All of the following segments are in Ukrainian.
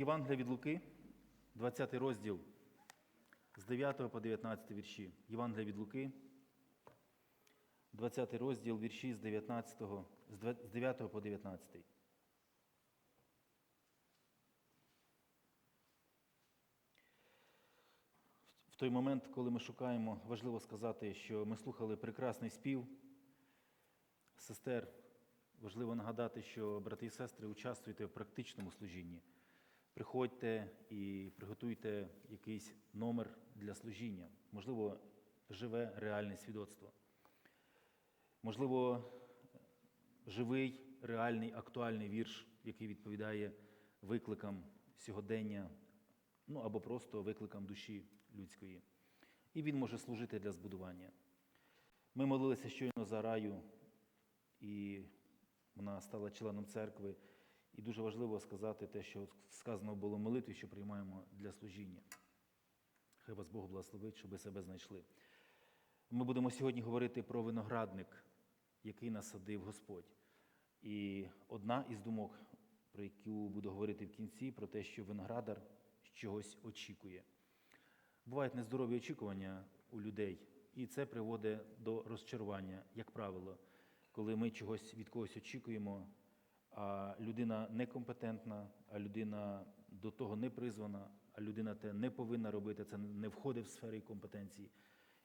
Євангелія від Луки, 20 розділ з 9 по 19 вірші. Євангелія від Луки, 20 розділ вірші з 19, з з 9 по 19. В той момент, коли ми шукаємо, важливо сказати, що ми слухали прекрасний спів сестер. Важливо нагадати, що брати і сестри, участвуйте в практичному служінні. Приходьте і приготуйте якийсь номер для служіння, можливо, живе реальне свідоцтво. Можливо, живий, реальний, актуальний вірш, який відповідає викликам сьогодення, ну або просто викликам душі людської. І він може служити для збудування. Ми молилися щойно за раю, і вона стала членом церкви. І дуже важливо сказати те, що сказано було в молитві, що приймаємо для служіння. Хай вас Бог благословить, щоб ви себе знайшли. Ми будемо сьогодні говорити про виноградник, який насадив Господь. І одна із думок, про яку буду говорити в кінці, про те, що виноградар чогось очікує. Бувають нездорові очікування у людей, і це приводить до розчарування, як правило, коли ми чогось від когось очікуємо, а людина некомпетентна, а людина до того не призвана, а людина те не повинна робити, це не входить в сфери компетенції.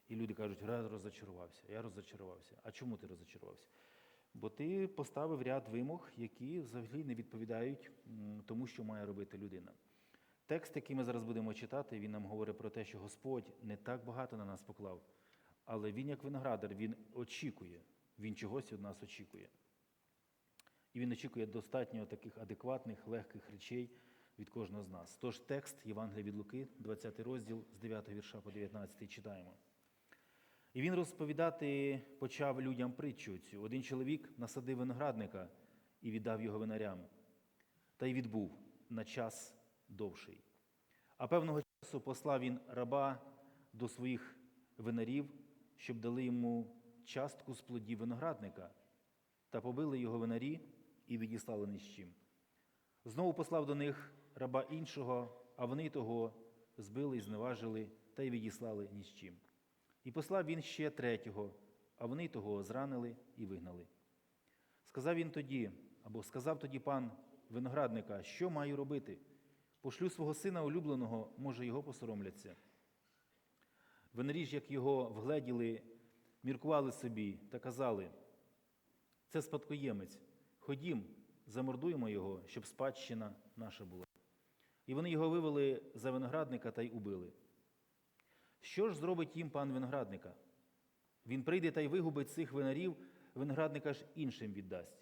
І люди кажуть, я розочарувався, я розочарувався. А чому ти розочарувався? Бо ти поставив ряд вимог, які взагалі не відповідають тому, що має робити людина. Текст, який ми зараз будемо читати, він нам говорить про те, що Господь не так багато на нас поклав, але Він, як виноградар, Він очікує, Він чогось від нас очікує. І він очікує достатньо таких адекватних, легких речей від кожного з нас. Тож текст Євангелія від Луки, 20 розділ з 9 вірша по 19 читаємо. І він розповідати почав людям притчу цю. Один чоловік насадив виноградника і віддав його винарям, та й відбув на час довший. А певного часу послав він раба до своїх винарів, щоб дали йому частку з плодів виноградника, та побили його винарі і відіслали ні з чим. Знову послав до них раба іншого, а вони того збили і зневажили та й відіслали ні з чим. І послав він ще третього, а вони того зранили і вигнали. Сказав він тоді, або сказав тоді пан виноградника, що маю робити? Пошлю свого сина улюбленого, може, його посоромляться. Винарі як його вгледіли, міркували собі та казали, це спадкоємець, ходім, замордуємо його, щоб спадщина наша була. І вони його вивели за виноградника та й убили. Що ж зробить їм пан виноградника? Він прийде та й вигубить цих винарів, виноградника ж іншим віддасть.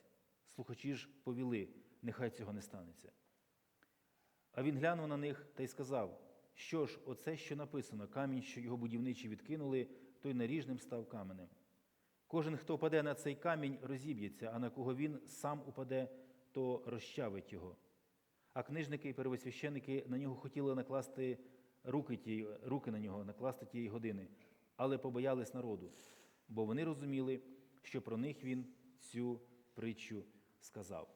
Слухачі ж повіли, нехай цього не станеться. А він глянув на них та й сказав: Що ж, оце, що написано, камінь, що його будівничі відкинули, той наріжним став каменем. Кожен, хто впаде на цей камінь, розіб'ється, а на кого він сам упаде, то розчавить його. А книжники і первосвященники на нього хотіли накласти руки, ті, руки на нього, накласти тієї години, але побоялись народу, бо вони розуміли, що про них він цю притчу сказав.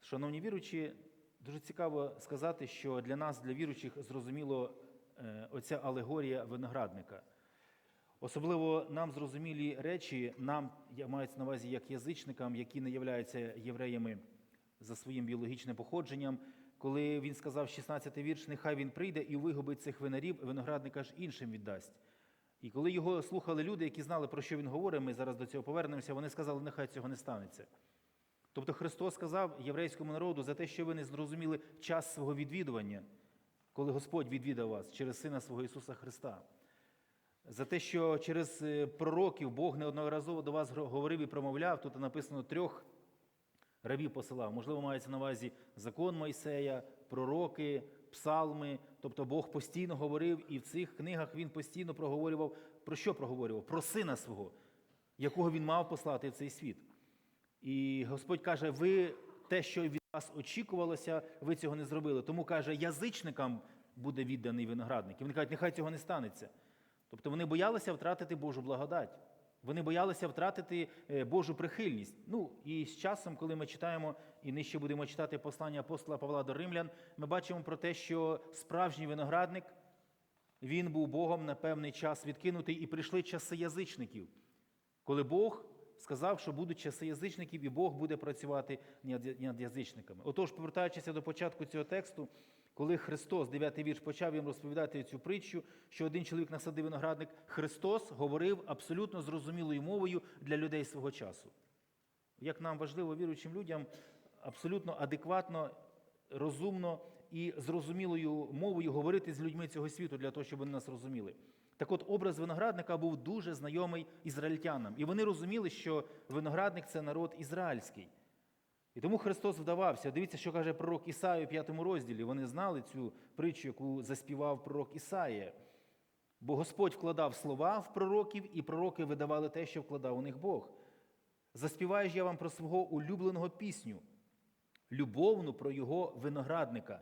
Шановні віручі, дуже цікаво сказати, що для нас, для віручих, зрозуміло е, оця алегорія виноградника. Особливо нам зрозумілі речі, нам я маю на увазі як язичникам, які не являються євреями за своїм біологічним походженням, коли він сказав 16-й вірш, нехай він прийде і вигубить цих винарів, виноградника ж іншим віддасть. І коли його слухали люди, які знали, про що він говорить, ми зараз до цього повернемося, вони сказали, нехай цього не станеться. Тобто Христос сказав єврейському народу за те, що ви не зрозуміли час свого відвідування, коли Господь відвідав вас через Сина свого Ісуса Христа. За те, що через е, пророків Бог неодноразово до вас говорив і промовляв, тут написано трьох рабів посилав. Можливо, мається на увазі закон Мойсея, пророки, псалми. Тобто Бог постійно говорив, і в цих книгах він постійно проговорював. Про що проговорював? Про сина свого, якого він мав послати в цей світ. І Господь каже: ви те, що від вас очікувалося, ви цього не зробили. Тому каже, язичникам буде відданий виноградник. І вони кажуть, нехай цього не станеться. Тобто вони боялися втратити Божу благодать. Вони боялися втратити е, Божу прихильність. Ну і з часом, коли ми читаємо і нижче будемо читати послання апостола Павла до Римлян, ми бачимо про те, що справжній виноградник він був Богом на певний час відкинутий, і прийшли часи язичників, коли Бог сказав, що будуть часи язичників, і Бог буде працювати над язичниками. Отож, повертаючися до початку цього тексту, коли Христос, 9 вірш, почав їм розповідати цю притчу, що один чоловік насадив виноградник, Христос говорив абсолютно зрозумілою мовою для людей свого часу. Як нам важливо віруючим людям абсолютно адекватно, розумно і зрозумілою мовою говорити з людьми цього світу для того, щоб вони нас розуміли. Так от образ виноградника був дуже знайомий ізраїльтянам. І вони розуміли, що виноградник це народ ізраїльський. І тому Христос вдавався. Дивіться, що каже пророк Ісаї у п'ятому розділі. Вони знали цю притчу, яку заспівав пророк Ісаїя. Бо Господь вкладав слова в пророків, і пророки видавали те, що вкладав у них Бог. Заспіваю ж я вам про свого улюбленого пісню, любовну про його виноградника.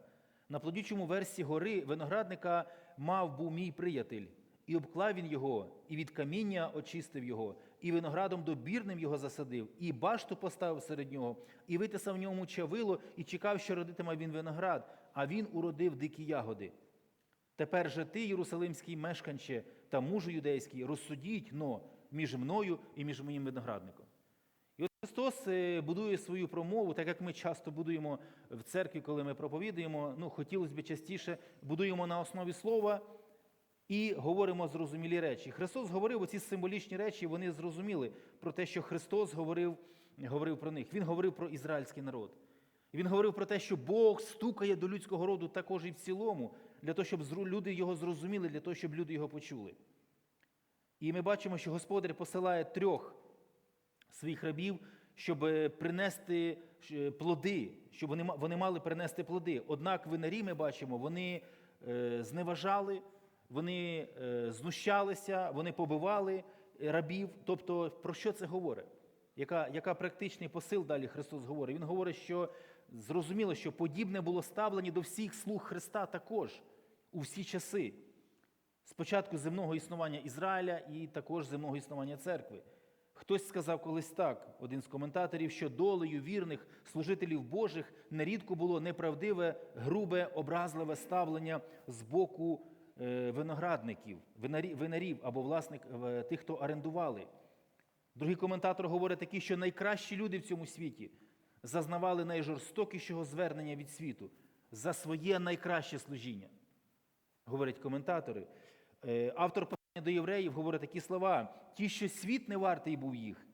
На плодючому версі гори виноградника мав був мій приятель, і обклав він його, і від каміння очистив його, і виноградом добірним його засадив, і башту поставив серед нього, і витисав в ньому чавило, і чекав, що родитиме він виноград, а він уродив дикі ягоди. Тепер же ти, Єрусалимський мешканче та мужу юдейський, розсудіть но між мною і між моїм виноградником. І от Христос е, будує свою промову, так як ми часто будуємо в церкві, коли ми проповідуємо, ну, хотілося б частіше, будуємо на основі слова і говоримо зрозумілі речі. Христос говорив оці символічні речі, вони зрозуміли про те, що Христос говорив, говорив про них. Він говорив про ізраїльський народ. Він говорив про те, що Бог стукає до людського роду також і в цілому, для того, щоб люди його зрозуміли, для того, щоб люди його почули. І ми бачимо, що Господар посилає трьох своїх рабів, щоб е, принести е, плоди, щоб вони, вони мали принести плоди. Однак винарі ми бачимо, вони е, зневажали, вони е, знущалися, вони побивали е, рабів. Тобто, про що це говорить? Яка, яка практичний посил далі Христос говорить? Він говорить, що зрозуміло, що подібне було ставлення до всіх слуг Христа також у всі часи. Спочатку земного існування Ізраїля і також земного існування церкви. Хтось сказав колись так, один з коментаторів, що долею вірних служителів Божих нерідко було неправдиве, грубе, образливе ставлення з боку виноградників, винарів або власник е, тих, хто орендували. Другий коментатор говорить такі, що найкращі люди в цьому світі зазнавали найжорстокішого звернення від світу за своє найкраще служіння говорять коментатори. Е, Автор послання до євреїв говорить такі слова: ті, що світ не вартий був їх,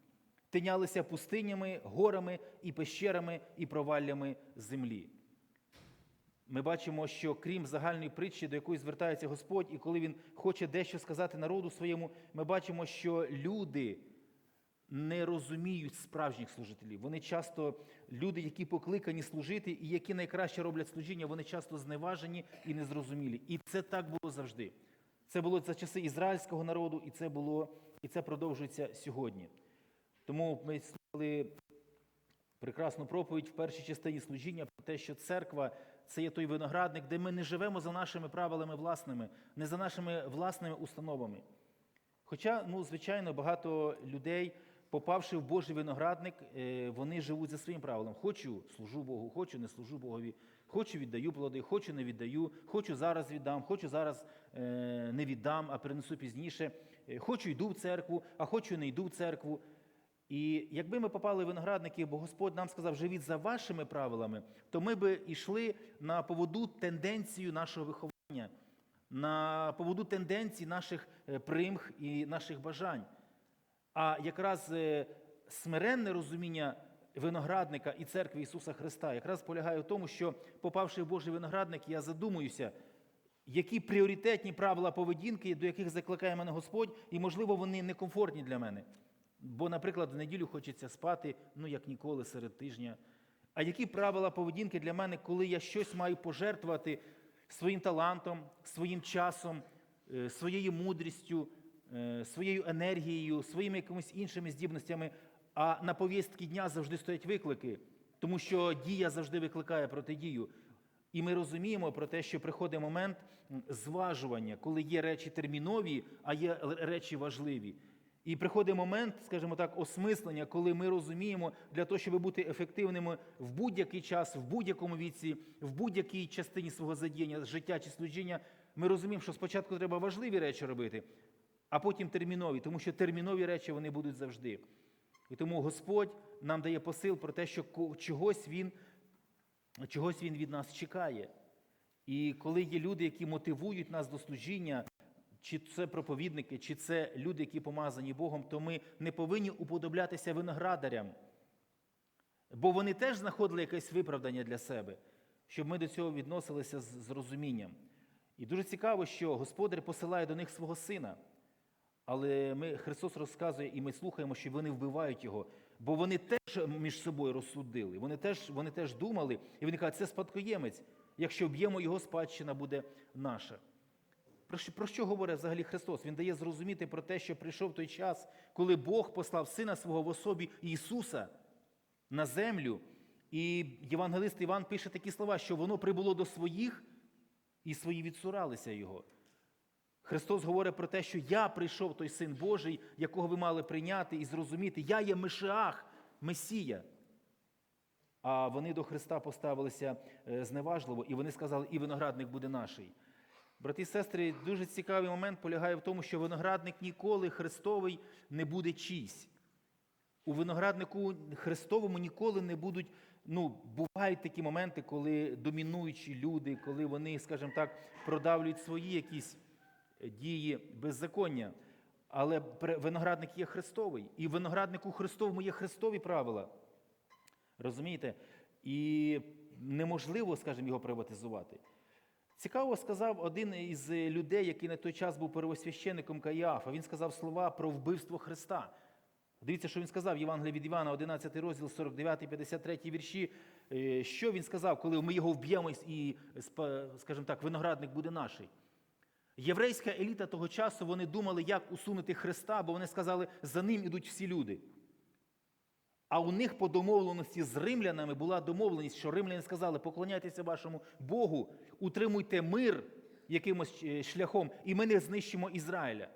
тинялися пустинями, горами і пещерами і проваллями землі. Ми бачимо, що крім загальної притчі, до якої звертається Господь, і коли Він хоче дещо сказати народу своєму, ми бачимо, що люди не розуміють справжніх служителів. Вони часто люди, які покликані служити, і які найкраще роблять служіння, вони часто зневажені і незрозумілі. І це так було завжди. Це було за часи ізраїльського народу, і це було, і це продовжується сьогодні. Тому ми слухали прекрасну проповідь в першій частині служіння про те, що церква це є той виноградник, де ми не живемо за нашими правилами власними, не за нашими власними установами. Хоча, ну, звичайно, багато людей, попавши в Божий виноградник, е, вони живуть за своїм правилом. Хочу служу Богу, хочу не служу Богові, хочу віддаю плоди, хочу не віддаю, хочу зараз віддам, хочу зараз е, не віддам, а принесу пізніше. Е, Хочу йду в церкву, а хочу не йду в церкву. І якби ми попали в виноградники, бо Господь нам сказав, живіть за вашими правилами, то ми би йшли на поводу тенденцію нашого виховання, на поводу тенденцій наших е, примх і наших бажань. А якраз е, смиренне розуміння виноградника і церкви Ісуса Христа якраз полягає в тому, що, попавши в Божий виноградник, я задумуюся, які пріоритетні правила поведінки, до яких закликає мене Господь, і, можливо, вони некомфортні для мене. Бо, наприклад, в неділю хочеться спати, ну як ніколи серед тижня. А які правила поведінки для мене, коли я щось маю пожертвувати своїм талантом, своїм часом, е, своєю мудрістю, е, своєю енергією, своїми якимись іншими здібностями, а на повістки дня завжди стоять виклики, тому що дія завжди викликає протидію. І ми розуміємо про те, що приходить момент зважування, коли є речі термінові, а є речі важливі. І приходить момент, скажімо так, осмислення, коли ми розуміємо, для того, щоб бути ефективними в будь-який час, в будь-якому віці, в будь-якій частині свого задіяння, життя чи служіння, ми розуміємо, що спочатку треба важливі речі робити, а потім термінові, тому що термінові речі вони будуть завжди. І тому Господь нам дає посил про те, що чогось Він, чогось він від нас чекає. І коли є люди, які мотивують нас до служіння, чи це проповідники, чи це люди, які помазані Богом, то ми не повинні уподоблятися виноградарям. Бо вони теж знаходили якесь виправдання для себе, щоб ми до цього відносилися з, розумінням. І дуже цікаво, що Господар посилає до них свого сина. Але ми, Христос розказує, і ми слухаємо, що вони вбивають його, бо вони теж між собою розсудили. Вони теж, вони теж думали, і вони кажуть, це спадкоємець. Якщо б'ємо його, спадщина буде наша. Про що, про що говорить взагалі Христос? Він дає зрозуміти про те, що прийшов той час, коли Бог послав Сина свого в особі Ісуса на землю. І євангелист Іван пише такі слова, що воно прибуло до своїх, і свої відсуралися Його. Христос говорить про те, що я прийшов той Син Божий, якого ви мали прийняти і зрозуміти. Я є Мишиах, Месія. А вони до Христа поставилися е, зневажливо, і вони сказали, і виноградник буде наший. Брати і сестри, дуже цікавий момент полягає в тому, що виноградник ніколи Христовий не буде чийсь. У винограднику Христовому ніколи не будуть. Ну, бувають такі моменти, коли домінуючі люди, коли вони, скажімо так, продавлюють свої якісь дії беззаконня. Але виноградник є Христовий, і винограднику Христовому є Христові правила. Розумієте? І неможливо, скажімо, його приватизувати. Цікаво сказав один із людей, який на той час був первосвященником Каїафа. Він сказав слова про вбивство Христа. Дивіться, що він сказав, Євангелія від Івана, 11 розділ, 49, 53 вірші. Е, Що він сказав, коли ми його вб'ємо і, скажімо так, виноградник буде наший? Єврейська еліта того часу вони думали, як усунути Христа, бо вони сказали, за ним ідуть всі люди. А у них по домовленості з римлянами була домовленість, що римляни сказали, поклоняйтеся вашому Богу, утримуйте мир якимось е, шляхом, і ми не знищимо Ізраїля.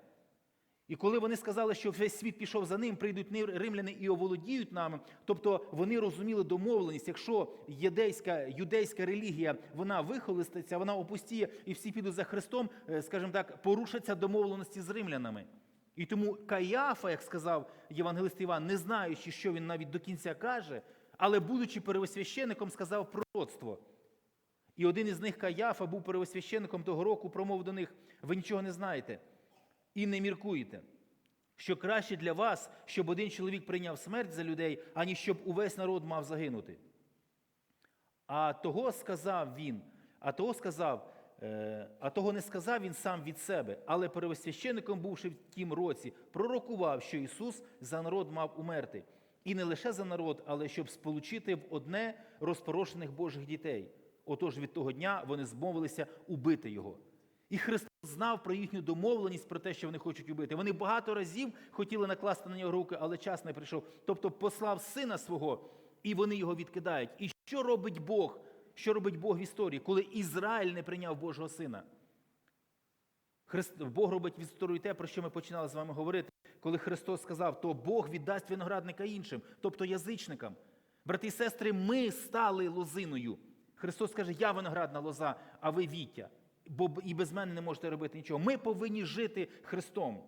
І коли вони сказали, що весь світ пішов за ним, прийдуть римляни і оволодіють нами, тобто вони розуміли домовленість, якщо єдейська, юдейська релігія вона вихолоститься, вона опустіє і всі підуть за Христом, е, скажімо так, порушаться домовленості з римлянами. І тому Каяфа, як сказав євангелист Іван, не знаючи, що він навіть до кінця каже, але будучи первосвященником, сказав пророцтво. І один із них, Каяфа, був первосвященником того року, промовив до них: ви нічого не знаєте і не міркуєте, що краще для вас, щоб один чоловік прийняв смерть за людей, аніж щоб увесь народ мав загинути. А того сказав він, а того сказав, е, а того не сказав він сам від себе, але первосвященником, бувши в тім році, пророкував, що Ісус за народ мав умерти. І не лише за народ, але щоб сполучити в одне розпорошених Божих дітей. Отож від того дня вони змовилися убити його. І Христос знав про їхню домовленість про те, що вони хочуть убити. Вони багато разів хотіли накласти на нього руки, але час не прийшов. Тобто послав сина свого, і вони його відкидають. І що робить Бог? Що робить Бог в історії, коли Ізраїль не прийняв Божого сина? Бог робить в історію те, про що ми починали з вами говорити, коли Христос сказав, то Бог віддасть виноградника іншим, тобто язичникам. Брати і сестри, ми стали лозиною. Христос каже, я виноградна лоза, а ви віття. Бо і без мене не можете робити нічого. Ми повинні жити Христом.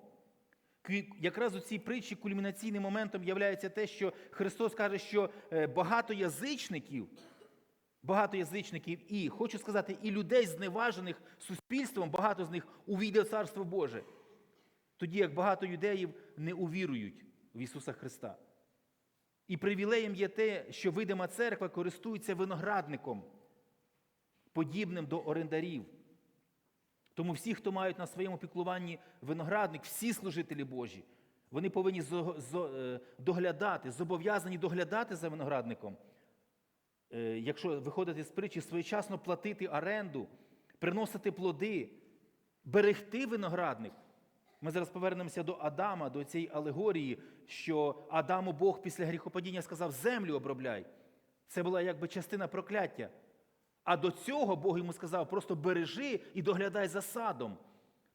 Якраз у цій притчі кульмінаційним моментом є те, що Христос каже, що е, багато язичників, багато язичників і, хочу сказати, і людей, зневажених суспільством, багато з них увійде в Царство Боже. Тоді як багато юдеїв не увірують в Ісуса Христа. І привілеєм є те, що видима церква користується виноградником, подібним до орендарів. Тому всі, хто мають на своєму піклуванні виноградник, всі служителі Божі, вони повинні е, доглядати, зобов'язані доглядати за виноградником. Е, Якщо виходити з притчі, своєчасно платити оренду, приносити плоди, берегти виноградник. Ми зараз повернемося до Адама, до цієї алегорії, що Адаму Бог після гріхопадіння сказав: землю обробляй. Це була якби частина прокляття. А до цього Бог йому сказав: просто бережи і доглядай за садом.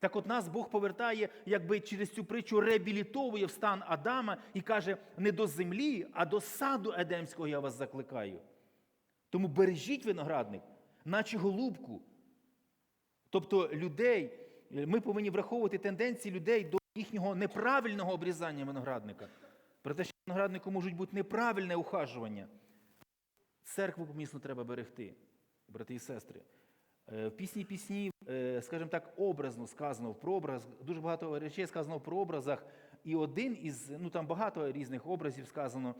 Так от нас Бог повертає, якби через цю притчу реабілітовує в стан Адама і каже: не до землі, а до саду Едемського я вас закликаю. Тому бережіть виноградник, наче голубку. Тобто людей, ми повинні враховувати тенденції людей до їхнього неправильного обрізання виноградника. Про те, що винограднику можуть бути неправильне ухажування. Церкву помісно треба берегти, брати і сестри. Е, В пісні пісні, е, скажімо так, образно сказано в прообраз, дуже багато речей сказано в прообразах, і один із, ну там багато різних образів сказано.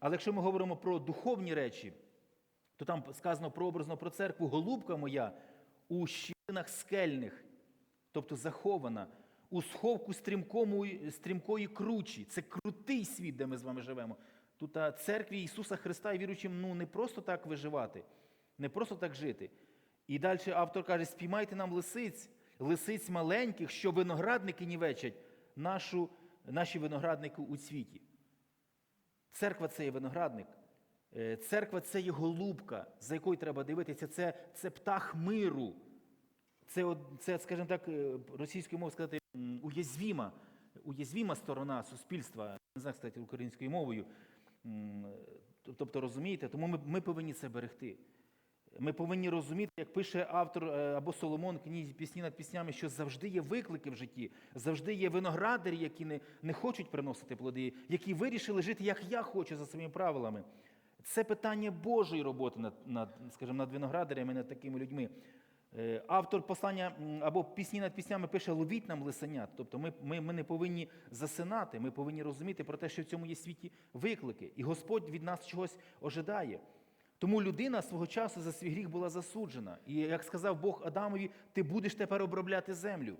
Але якщо ми говоримо про духовні речі, то там сказано прообразно про церкву, голубка моя у щілинах скельних, тобто захована, у сховку стрімкому, стрімкої кручі. Це крутий світ, де ми з вами живемо. Тут церкві Ісуса Христа і віруючим ну, не просто так виживати, не просто так жити. І далі автор каже: спіймайте нам лисиць, лисиць маленьких, що виноградники нівечать нашу, наші виноградники у світі. Церква це є виноградник. Е, Церква це є голубка, за якою треба дивитися. Це, це птах миру. Це, це, скажімо так, е, російською мовою сказати, уязвіма, уязвіма сторона суспільства, не знаю, кстати, українською мовою. Тобто, розумієте, тому ми, ми повинні це берегти. Ми повинні розуміти, як пише автор е, або Соломон в книзі пісні над піснями, що завжди є виклики в житті, завжди є виноградарі, які не, не хочуть приносити плоди, які вирішили жити, як я хочу, за своїми правилами. Це питання Божої роботи над, над, скажімо, над виноградарями, над такими людьми. Е, Автор послання або пісні над піснями пише ловіть нам лисенят. Тобто ми, ми, ми не повинні засинати, ми повинні розуміти про те, що в цьому є світі виклики. І Господь від нас чогось ожидає. Тому людина свого часу за свій гріх була засуджена. І як сказав Бог Адамові, ти будеш тепер обробляти землю.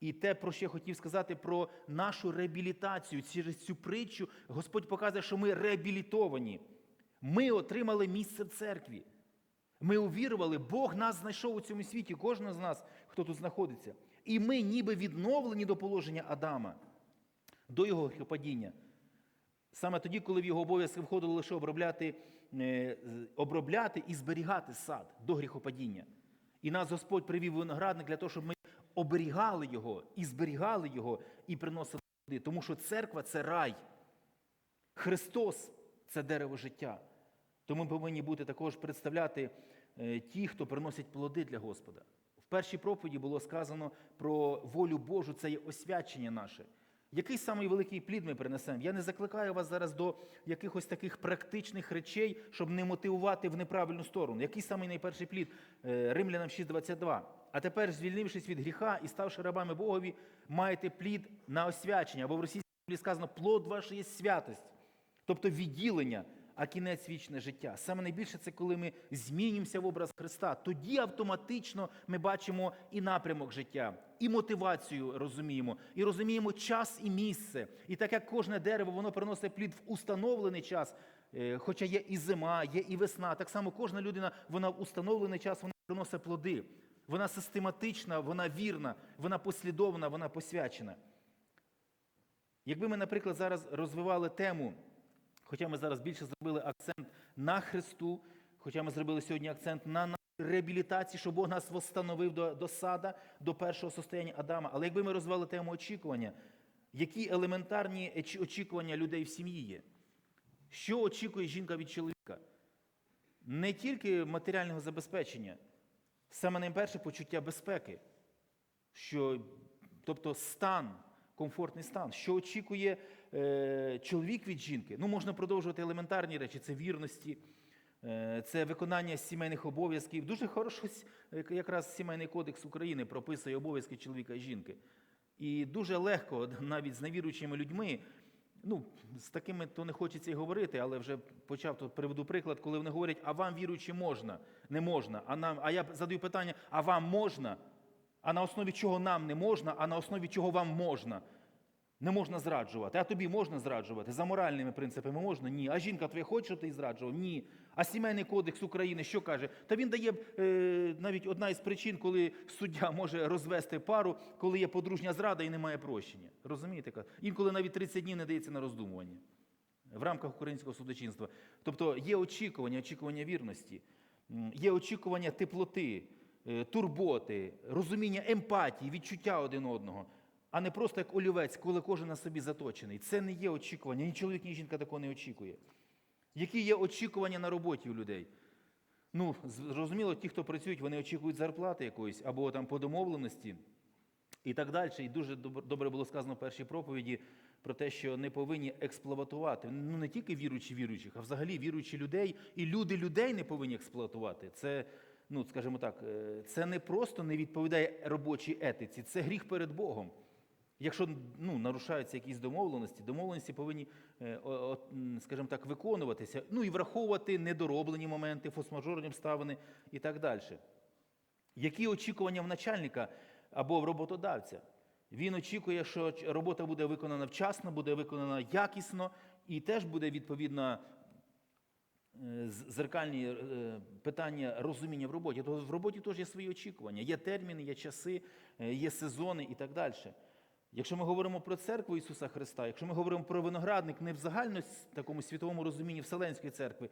І те, про що я хотів сказати, про нашу реабілітацію. Через цю притчу Господь показує, що ми реабілітовані. Ми отримали місце в церкві. Ми увірували, Бог нас знайшов у цьому світі, кожного з нас, хто тут знаходиться. І ми ніби відновлені до положення Адама, до його гріхопадіння. Саме тоді, коли в його обов'язки входило лише обробляти, обробляти і зберігати сад до гріхопадіння. І нас Господь привів виноградник для того, щоб ми оберігали його і зберігали його і приносили плоди. Тому що церква це рай. Христос це дерево життя. Тому ми повинні бути також представляти е, ті, хто приносять плоди для Господа. В першій проповіді було сказано про волю Божу, це є освячення наше. Який самий великий плід ми принесемо? Я не закликаю вас зараз до якихось таких практичних речей, щоб не мотивувати в неправильну сторону. Який самий найперший плід? Е, Римлянам 6.22. А тепер, звільнившись від гріха і ставши рабами Богові, маєте плід на освячення. Або в російській сказано, плод ваш є святость. Тобто відділення, а кінець вічне життя. Саме найбільше це коли ми змінюємося в образ Христа. Тоді автоматично ми бачимо і напрямок життя, і мотивацію розуміємо, і розуміємо час і місце. І так як кожне дерево воно приносить плід в установлений час, е, хоча є і зима, є і весна, так само кожна людина вона в установлений час вона приносить плоди. Вона систематична, вона вірна, вона послідовна, вона посвячена. Якби ми, наприклад, зараз розвивали тему, хоча ми зараз більше зробили акцент на Христу, хоча ми зробили сьогодні акцент на реабілітації, щоб Бог нас восстановив до, до сада, до першого состояння Адама. Але якби ми розвивали тему очікування, які елементарні очікування людей в сім'ї є? Що очікує жінка від чоловіка? Не тільки матеріального забезпечення, саме найперше почуття безпеки, що, тобто стан, комфортний стан, що очікує е, чоловік від жінки. Ну, можна продовжувати елементарні речі, це вірності, е, це виконання сімейних обов'язків. Дуже хорошо якраз Сімейний кодекс України прописує обов'язки чоловіка і жінки. І дуже легко, навіть з невіруючими людьми, ну, з такими то не хочеться й говорити, але вже почав тут приведу приклад, коли вони говорять, а вам віруючи можна, не можна. А, нам, а я задаю питання, а вам можна? А на основі чого нам не можна, а на основі чого вам можна? Не можна зраджувати. А тобі можна зраджувати? За моральними принципами можна? Ні. А жінка твоя хоче, щоб ти зраджував? Ні. А сімейний кодекс України що каже? Та він дає е, навіть одна із причин, коли суддя може розвести пару, коли є подружня зрада і немає прощення. Розумієте? Інколи навіть 30 днів не дається на роздумування в рамках українського судочинства. Тобто є очікування, очікування вірності, є очікування теплоти. е, турботи, розуміння емпатії, відчуття один одного, а не просто як олівець, коли кожен на собі заточений. Це не є очікування. Ні чоловік, ні жінка такого не очікує. Які є очікування на роботі у людей? Ну, зрозуміло, ті, хто працюють, вони очікують зарплати якоїсь або там по домовленості і так далі. І дуже добре було сказано в першій проповіді про те, що не повинні експлуатувати. Ну не тільки віруючі віруючих, а взагалі віруючі людей, і люди людей не повинні експлуатувати. Це, ну скажімо так, е, це не просто не відповідає робочій етиці, це гріх перед Богом. Якщо ну, нарушаються якісь домовленості, домовленості повинні, е, скажімо так, виконуватися, ну і враховувати недороблені моменти, форс-мажорні обставини і так далі. Які очікування в начальника або в роботодавця? Він очікує, що робота буде виконана вчасно, буде виконана якісно і теж буде відповідно е, зеркальні е, питання розуміння в роботі. Тобто в роботі теж є свої очікування. Є терміни, є часи, є сезони і так далі. Якщо ми говоримо про церкву Ісуса Христа, якщо ми говоримо про виноградник не в загально такому світовому розумінні Вселенської церкви,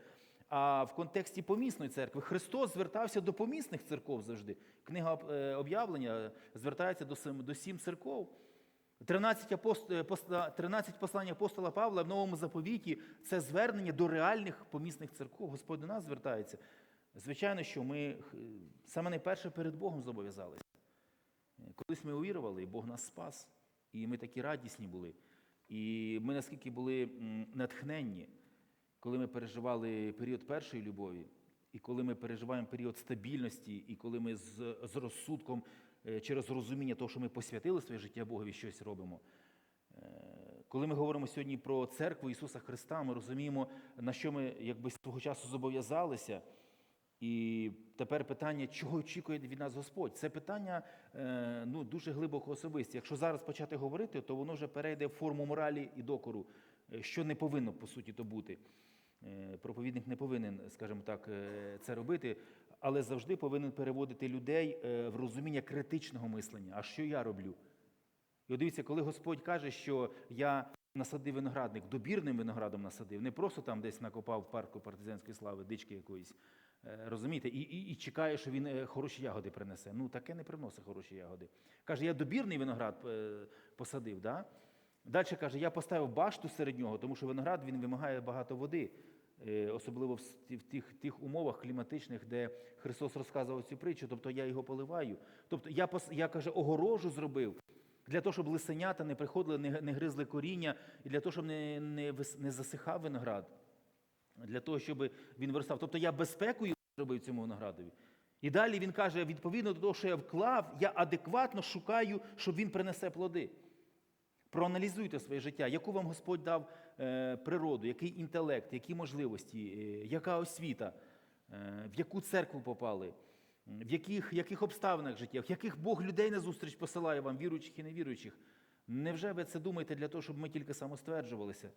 а в контексті помісної церкви, Христос звертався до помісних церков завжди. Книга е, об'явлення звертається до сем- до сім церков. 13, апост... е, 13 послань апостола Павла в новому заповіті це звернення до реальних помісних церков. Господь до нас звертається. Звичайно, що ми саме найперше перед Богом зобов'язалися. Колись ми увірували, і Бог нас спас, і ми такі радісні були. І ми наскільки були натхненні, коли ми переживали період першої любові, і коли ми переживаємо період стабільності, і коли ми з, з розсудком е, через розуміння того, що ми посвятили своє життя Богові, щось робимо. Е, Коли ми говоримо сьогодні про церкву Ісуса Христа, ми розуміємо, на що ми якби з того часу зобов'язалися. І тепер питання, чого очікує від нас Господь? Це питання е, ну, дуже глибоко особисті. Якщо зараз почати говорити, то воно вже перейде в форму моралі і докору, е, що не повинно по суті то бути. Е, Проповідник не повинен, скажімо так, це робити, але завжди повинен переводити людей в розуміння критичного мислення. А що я роблю? І от дивіться, коли Господь каже, що я насадив виноградник, добірним виноградом насадив, не просто там десь накопав в парку партизанської слави, дички якоїсь, розумієте, і, і, і чекає, що він е, хороші ягоди принесе. Ну, таке не приносить хороші ягоди. Каже, я добірний виноград е, посадив. Да? Далі каже, я поставив башту серед нього, тому що виноград він вимагає багато води, е, особливо в тих, тих умовах кліматичних, де Христос розказував цю притчу, тобто я його поливаю. Тобто я, я каже, огорожу зробив. Для того, щоб лисенята не приходили, не, не гризли коріння, і для того, щоб не, не, не засихав виноград, для того, щоб він виростав. Тобто я безпекою зробив цьому виноградові. І далі він каже: відповідно до того, що я вклав, я адекватно шукаю, щоб він принесе плоди. Проаналізуйте своє життя, яку вам Господь дав е, природу, який інтелект, які можливості, е, яка освіта, е, в яку церкву попали, в яких, яких обставинах життєвих, яких Бог людей назустріч посилає вам, віруючих і невіруючих. Невже ви це думаєте для того, щоб ми тільки самостверджувалися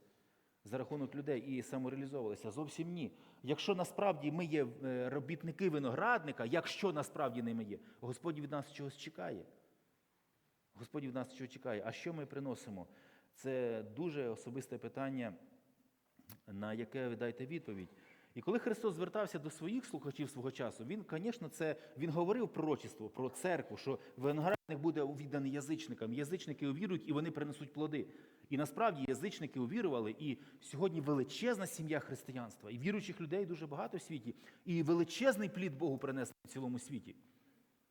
за рахунок людей і самореалізовувалися? Зовсім ні. Якщо насправді ми є е, робітники виноградника, якщо насправді ними є, Господь від нас чогось чекає. Господь від нас чого чекає. А що ми приносимо? Це дуже особисте питання, на яке ви дайте відповідь. І коли Христос звертався до своїх слухачів свого часу, він, звісно, це він говорив пророчество про церкву, що виноградник буде відданий язичникам. Язичники увірують і вони принесуть плоди. І насправді язичники увірували, і сьогодні величезна сім'я християнства, і віруючих людей дуже багато в світі, і величезний плід Богу принесли в цілому світі.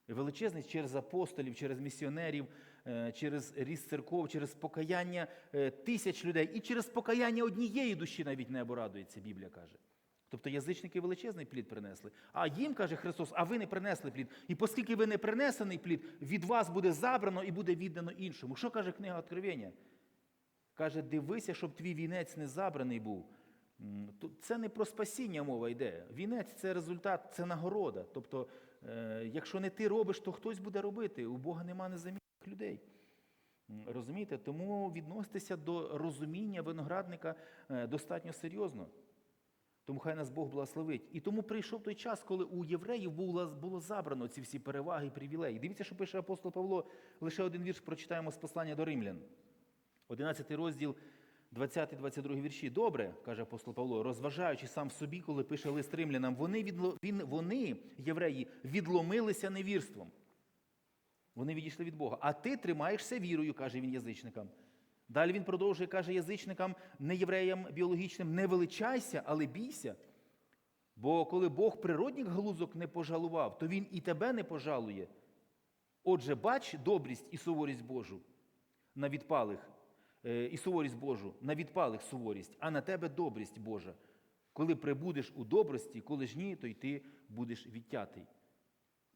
Величезний через апостолів, через місіонерів, е, через ріст церков, через покаяння е, тисяч людей і через покаяння однієї душі навіть небо радується, Біблія каже. Тобто язичники величезний плід принесли. А їм каже Христос, а ви не принесли плід. І оскільки ви не принесений плід, від вас буде забрано і буде віддано іншому. Що каже книга Откровення? Каже, дивися, щоб твій вінець не забраний був. Це не про спасіння мова йде. Вінець це результат, це нагорода. Тобто, е, якщо не ти робиш, то хтось буде робити. У Бога нема незамінних людей. Розумієте? Тому відноситися до розуміння виноградника е, достатньо серйозно. Тому хай нас Бог благословить. І тому прийшов той час, коли у євреїв було, було забрано ці всі переваги і привілеї. Дивіться, що пише апостол Павло, лише один вірш прочитаємо з послання до римлян. 11 розділ 20-22 вірші. Добре, каже апостол Павло, розважаючи сам в собі, коли пише лист римлянам, вони, відло... він... вони, євреї, відломилися невірством. Вони відійшли від Бога. А ти тримаєшся вірою, каже він язичникам. Далі він продовжує, каже язичникам, не євреям біологічним, не величайся, але бійся. Бо коли Бог природних галузок не пожалував, то Він і тебе не пожалує. Отже, бач добрість і суворість Божу на відпалих, е, і суворість Божу, на відпалих суворість, а на тебе добрість Божа. Коли прибудеш у добрості, коли ж ні, то й ти будеш відтятий.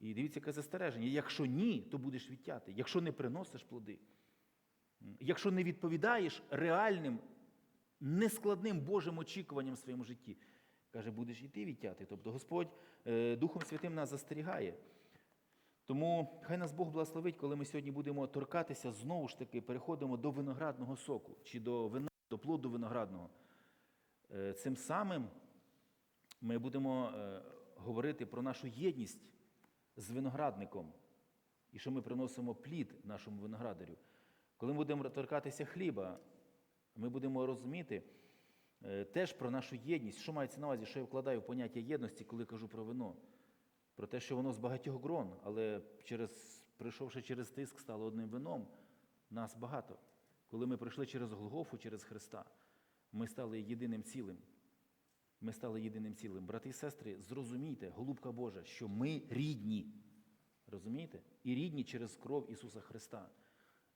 І дивіться, яке застереження. Якщо ні, то будеш відтятий. Якщо не приносиш плоди. Якщо не відповідаєш реальним, нескладним Божим очікуванням в своєму житті, каже, будеш і ти відтятий. Тобто Господь е, Духом Святим нас застерігає. Тому хай нас Бог благословить, коли ми сьогодні будемо торкатися, знову ж таки, переходимо до виноградного соку чи до вина, до плоду виноградного. Е, Цим самим ми будемо е, говорити про нашу єдність з виноградником і що ми приносимо плід нашому виноградарю. Коли ми будемо торкатися хліба, ми будемо розуміти е, теж про нашу єдність. Що мається на увазі, що я вкладаю в поняття єдності, коли кажу про вино? Про те, що воно з багатьох грон, але через, прийшовши через тиск, стало одним вином. Нас багато. Коли ми пройшли через Голгофу, через Христа, ми стали єдиним цілим. Ми стали єдиним цілим. Брати і сестри, зрозумійте, голубка Божа, що ми рідні. Розумієте? І рідні через кров Ісуса Христа.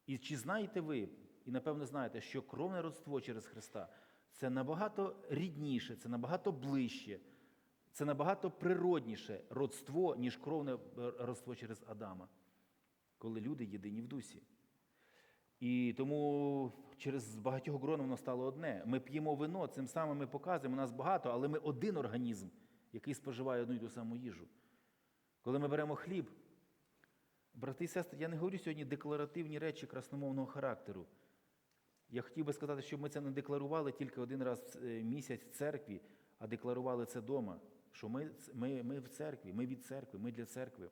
І чи знаєте ви, і напевно знаєте, що кровне родство через Христа це набагато рідніше, це набагато ближче, це набагато природніше родство, ніж кровне родство через Адама, коли люди єдині в дусі. І тому через багатьох грон воно стало одне. Ми п'ємо вино, цим самим ми показуємо, нас багато, але ми один організм, який споживає одну і ту саму їжу. Коли ми беремо хліб, брати і сестри, я не говорю сьогодні декларативні речі красномовного характеру. Я хотів би сказати, щоб ми це не декларували тільки один раз в е, місяць в церкві, а декларували це вдома. Що ми, ми, ми в церкві, ми від церкви, ми для церкви.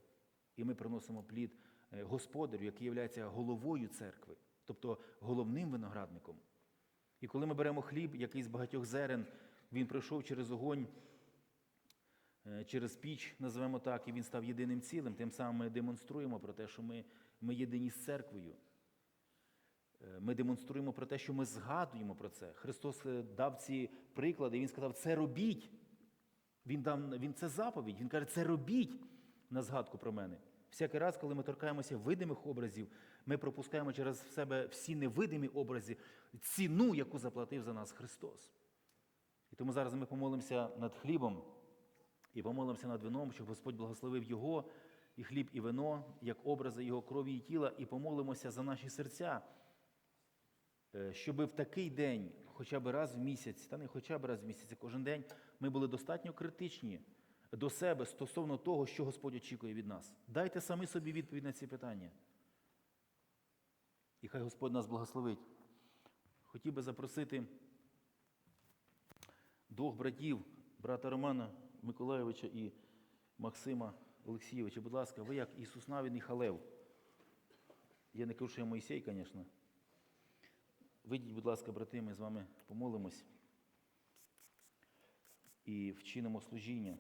І ми приносимо плід е, господарю, який є головою церкви, тобто головним виноградником. І коли ми беремо хліб, який з багатьох зерен, він пройшов через огонь, через піч, називаємо так, і він став єдиним цілим, тим самим ми демонструємо про те, що ми, ми єдині з церквою. Е, Ми демонструємо про те, що ми згадуємо про це. Христос е, дав ці приклади, Він сказав, це робіть. Він дав він це заповідь. Він каже, це робіть на згадку про мене. Всякий раз, коли ми торкаємося видимих образів, ми пропускаємо через себе всі невидимі образи, ціну, яку заплатив за нас Христос. І тому зараз ми помолимося над хлібом і помолимося над вином, щоб Господь благословив його, і хліб, і вино, як образи його крові і тіла, і помолимося за наші серця, е, щоб в такий день, хоча б раз в місяць, та не хоча б раз в місяць, а кожен день, ми були достатньо критичні до себе стосовно того, що Господь очікує від нас. Дайте самі собі відповідь на ці питання. І хай Господь нас благословить. Хотів би запросити двох братів, брата Романа Миколайовича і Максима Олексійовича. Будь ласка, ви як Ісус Навін і Халев. Я не кажу, що я Моїсей, звісно. Вийдіть, будь ласка, брати, ми з вами помолимось і вчинимо служіння.